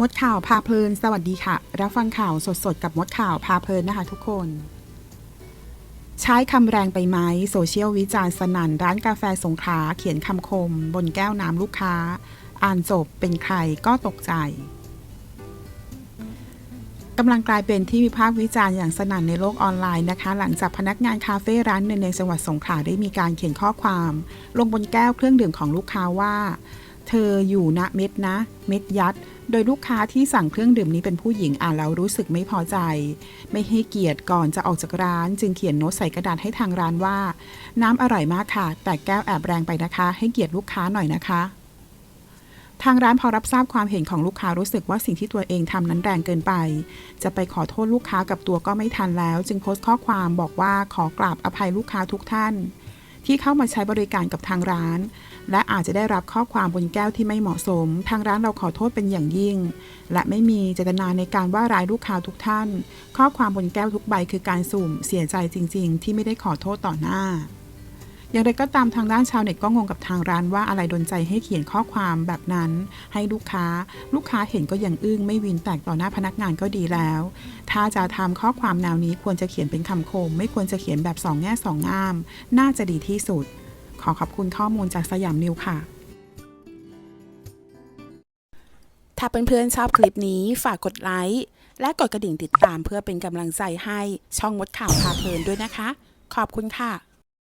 มดข่าวพาเพลิน สวัสดีค่ะ รับฟังข่าวสดๆ กับมดข่าวพาเพลินนะคะทุกคน ใช้คำแรงไปไหมโซเชียลวิจารณ์สนั่นร้านกาแฟสงขลาเขียนคำคม บนแก้วน้ำลูกค้า อ่านจบเป็นใครก็ตกใจกำลังกลายเป็นที่วิพากษ์วิจารณ์อย่างสนั่นในโลกออนไลน์นะคะ หลังจากพนักงานคาเฟ่ร้านหนึ่งในจังหวัดสงขลาได้มีการเขียนข้อความ ลงบนแก้วเครื่องดื่มของลูกค้าว่า เธออยู่นะเม็ดนะ เม็ดยัด โดยลูกค้าที่สั่งเครื่องดื่มนี้เป็นผู้หญิงอ่านแล้วรู้สึกไม่พอใจ ไม่ให้เกียรติก่อนจะออกจากร้าน จึงเขียนโน้ตใส่กระดาษให้ทางร้านว่า น้ำอร่อยมากค่ะ แต่แก้วแอบแรงไปนะคะ ให้เกียรติลูกค้าหน่อยนะคะ ทางร้านพอรับทราบความเห็นของลูกค้ารู้สึกว่าสิ่งที่ตัวเองทำนั้นแรงเกินไป จะไปขอโทษลูกค้ากับตัวก็ไม่ทันแล้ว จึงโพสต์ข้อความบอกว่าขอกราบอภัยลูกค้าทุกท่าน ที่เข้ามาใช้บริการกับทางร้าน และอาจจะได้รับข้อความบนแก้วที่ไม่เหมาะสม ทางร้านเราขอโทษเป็นอย่างยิ่ง และไม่มีเจตนาในการว่าร้ายลูกค้าทุกท่าน ข้อความบนแก้วทุกใบคือการสุ่ม เสียใจจริง ๆ ที่ไม่ได้ขอโทษต่อหน้า อย่างไรก็ตามทางด้านชาวเน็ตก็งงกับทางร้านว่าอะไรดนใจให้เขียนข้อความแบบนั้น ให้ลูกค้า ลูกค้าเห็นก็ยังอึ้งไม่วินแตกต่อหน้าพนักงานก็ดีแล้ว ถ้าจะทำข้อความแนวนี้ควรจะเขียนเป็นคำคม ไม่ควรจะเขียนแบบสองแง่สองงาม น่าจะดีที่สุด ขอขอบคุณข้อมูลจากสยามนิวค่ะ ถ้าเพื่อนๆชอบคลิปนี้ฝากกดไลค์และกดกระดิ่งติดตามเพื่อเป็นกำลังใจให้ช่องมดข่าวพาเพลินด้วยนะคะ ขอบคุณค่ะ